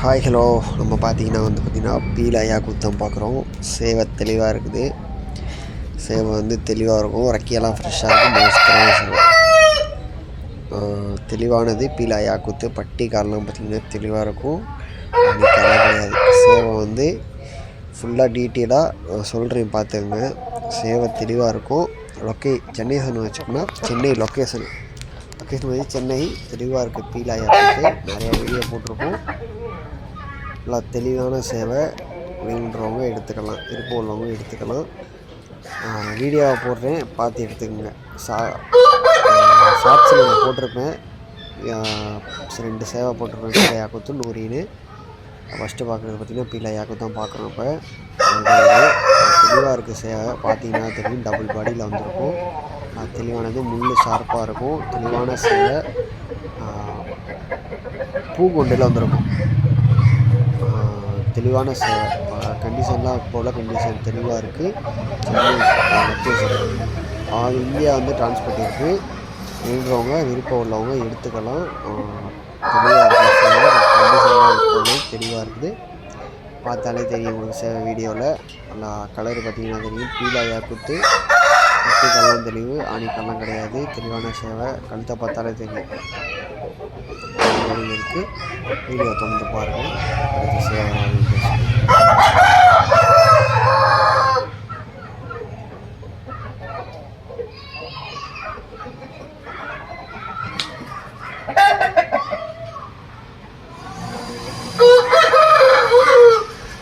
Hi hello நம்ம பார்த்தீங்கன்னா வந்து பார்த்திங்கன்னா பீலாயா குத்தம் பார்க்குறோம். சேவை தெளிவாக இருக்குது. சேவை வந்து தெளிவாக இருக்கும். ரக்கியெல்லாம் ஃப்ரெஷ்ஷாக இருக்கும் மோஸ்டரான இருக்கும் தெளிவானது பீலாயா குத்து பட்டி காலெலாம் பார்த்திங்கன்னா தெளிவாக இருக்கும். அது கிடையாது. சேவை வந்து ஃபுல்லாக டீட்டெயிலாக சொல்கிறேன் பார்த்துங்க சேவை தெளிவாக இருக்கும். லொக்கே சென்னை சொன்ன வச்சுக்கோன்னா சென்னை லொக்கேஷன் லொக்கேஷன் வந்து சென்னை. தெளிவாக இருக்குது பீலாயா குத்து நிறையா வீடியோ போட்டிருக்கோம். நல்லா தெளிவான சேவை வேணுன்றவங்க எடுத்துக்கலாம் விருப்பம் உள்ளவங்க எடுத்துக்கலாம் வீடியோவை போடுறேன் பார்த்து எடுத்துக்கோங்க. சா ஷார்ட்ஸில் நான் போட்டிருப்பேன். ரெண்டு சேவை போட்டிருப்பேன் பீலா யாக்குத்து நூறின்னு ஃபஸ்ட்டு பார்க்குறது பார்த்திங்கன்னா பீலா யாக்கு தான் பார்க்குறோம் இப்போ. தெளிவாக இருக்குது சேவை பார்த்தீங்கன்னா தெரியும் டபுள் பாடியில் வந்திருக்கும். தெளிவானது முள் ஷார்ப்பாக இருக்கும். தெளிவான சேவை பூ கொண்டில் வந்திருக்கும். தெளிவான சேவை கண்டிஷன்லாம் போல் கண்டிஷன் தெளிவாக இருக்குது ஆல் இந்தியா வந்து டிரான்ஸ்போர்ட் இருக்குது வேண்டுறவங்க விருப்பம் உள்ளவங்க எடுத்துக்கலாம். தெளிவாக இருக்குது கண்டிஷன்லாம் தெளிவாக இருக்குது. பார்த்தாலே தெரியும் உங்களுக்கு சேவை வீடியோவில் நல்லா கலர் பார்த்தீங்கன்னா தெரியும். பீலாயா குத்து. கல்லாம் தெளிவு. ஆணிக்கல்லாம் கிடையாது. தெளிவான சேவை. கழுத்தை பார்த்தாலே தெரியும். இருக்குது வீடியோ தொடர்ந்து பாருங்கள் அடுத்த சேவை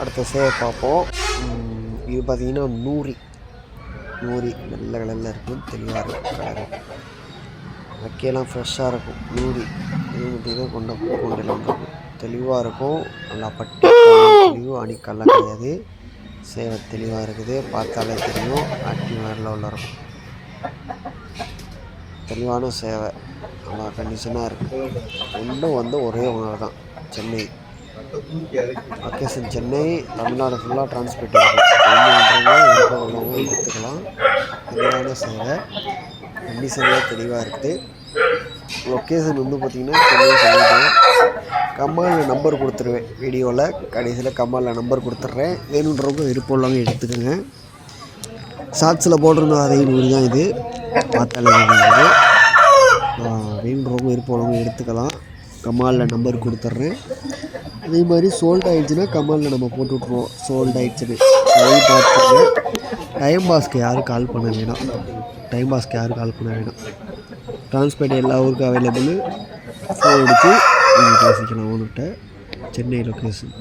அடுத்த சேவை பார்ப்போம் இது பார்த்தீங்கன்னா நூறி. நூறி. நல்ல கலரில் இருக்கும் தெளிவாக இருக்கும் கலர் ஃப்ரெஷ்ஷாக இருக்கும். நூறி இது தான் கொண்ட கொண்டெல்லாம் இருக்கும் தெளிவாக இருக்கும். நல்லா பட்டு தெளிவு அணிக்கல்லாம் கிடையாது. சேவை தெளிவாக இருக்குது. பார்த்தாலே தெரியும். ஆக்டிவ் வேரில் உள்ள இருக்கும். தெளிவான சேவை. நல்லா கண்டிஷனாக இருக்குது ரெண்டும் வந்து ஒரே உணவு தான். சென்னை. லொக்கேஷன் சென்னை. தமிழ்நாடு ஃபுல்லாக டிரான்ஸ்போர்ட் இருக்குது ஒன்று உள்ளவங்க எடுத்துக்கலாம். தெளிவான சேவை. கண்டிஷன்லாம் தெளிவாக இருக்குது. லொக்கேஷன் வந்து பார்த்திங்கன்னா சென்னை சொல்லிட்டேன். கம்மாலில் நம்பர் கொடுத்துருவேன். வீடியோவில் கடைசியில் கம்மாலில் நம்பர் கொடுத்துட்றேன். வேணுன்றவங்க விருப்பம் உள்ளவங்க எடுத்துக்கோங்க. ஷார்ட்ஸில் போட்டிருந்தோம் அதே நூறு தான் இது. பார்த்தாலே வேணுன்றவங்க விருப்பம் உள்ளவங்க எடுத்துக்கலாம். கமாலில் நம்பர் கொடுத்துட்றேன். அதே மாதிரி சோல்ட் ஆயிடுச்சுன்னா கமாலில் நம்ம போட்டு விட்ருவோம் சோல்ட் ஆயிடுச்சுன்னு அதையும் பார்த்துங்க டைம் பாஸ்க்கு யாரும் கால் பண்ண வேணாம். டைம் பாஸ்க்கு யாரும் கால் பண்ண வேணாம். டிரான்ஸ்போர்ட் எல்லா ஊருக்கும் அவைலபிள் ஃபோன் எடுத்து நீங்கள் பேசிக்கலாம் அவனுகிட்ட சென்னை லொக்கேஷன்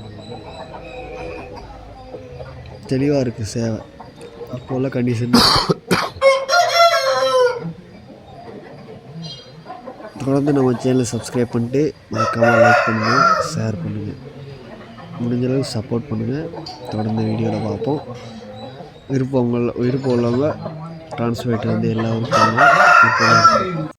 தெளிவாக இருக்குது சேவை. இப்போ உள்ள கண்டிஷன் தொடர்ந்து நம்ம சேனலை சப்ஸ்கிரைப் பண்ணிட்டு மறக்காமல் லைக் பண்ணுங்கள் ஷேர் பண்ணுங்கள் முடிஞ்ச அளவுக்கு சப்போர்ட் பண்ணுங்கள் தொடர்ந்து வீடியோவில் பார்ப்போம். விருப்பம் உள்ள விருப்பம் உள்ளவங்க டிரான்ஸ்லேட்டர் வந்து எல்லா ஊருக்கும்